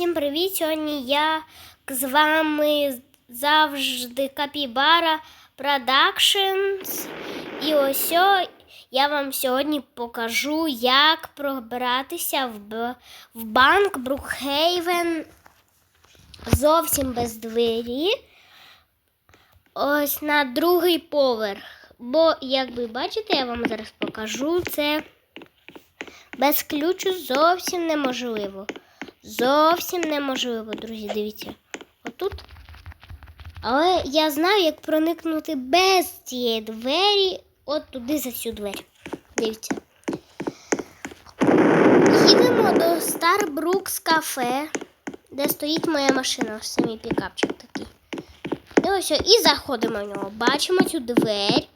всім привіт! Сьогодні я з вами завжди Капібара Productions. І ось я вам сьогодні покажу, як пробиратися в, в банк Брукхейвен зовсім без двері. Ось на другий поверх. Бо, як ви бачите, я вам зараз покажу це. Без ключу зовсім неможливо. Зовсім неможливо, друзі, дивіться. Отут. Але я знаю, як проникнути без цієї двері от туди за цю двері. Дивіться. Їдемо до Starbucks кафе, де стоїть моя машина, самий пікапчик такий. І ось, і заходимо в нього. Бачимо цю двері.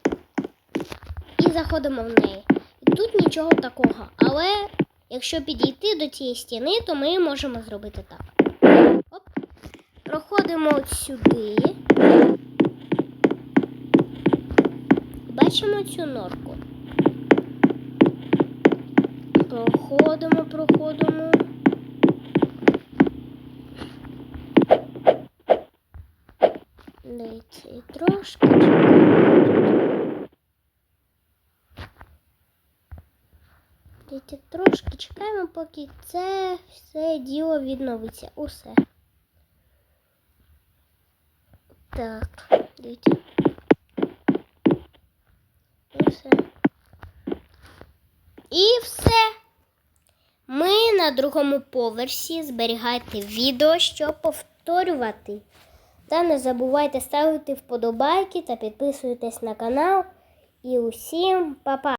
І заходимо в неї. І тут нічого такого. Але якщо підійти до цієї стіни, то ми можемо зробити так. Оп. Проходимо от сюди. Бачимо цю норку. Проходимо, проходимо. Дивіться, трошки. Дивіться, трошки чекаємо, поки це все діло відновиться. Усе. Так, дивіться. І все. І все. Ми на другому поверсі зберігайте відео, щоб повторювати. Та не забувайте ставити вподобайки та підписуйтесь на канал. І усім па-па!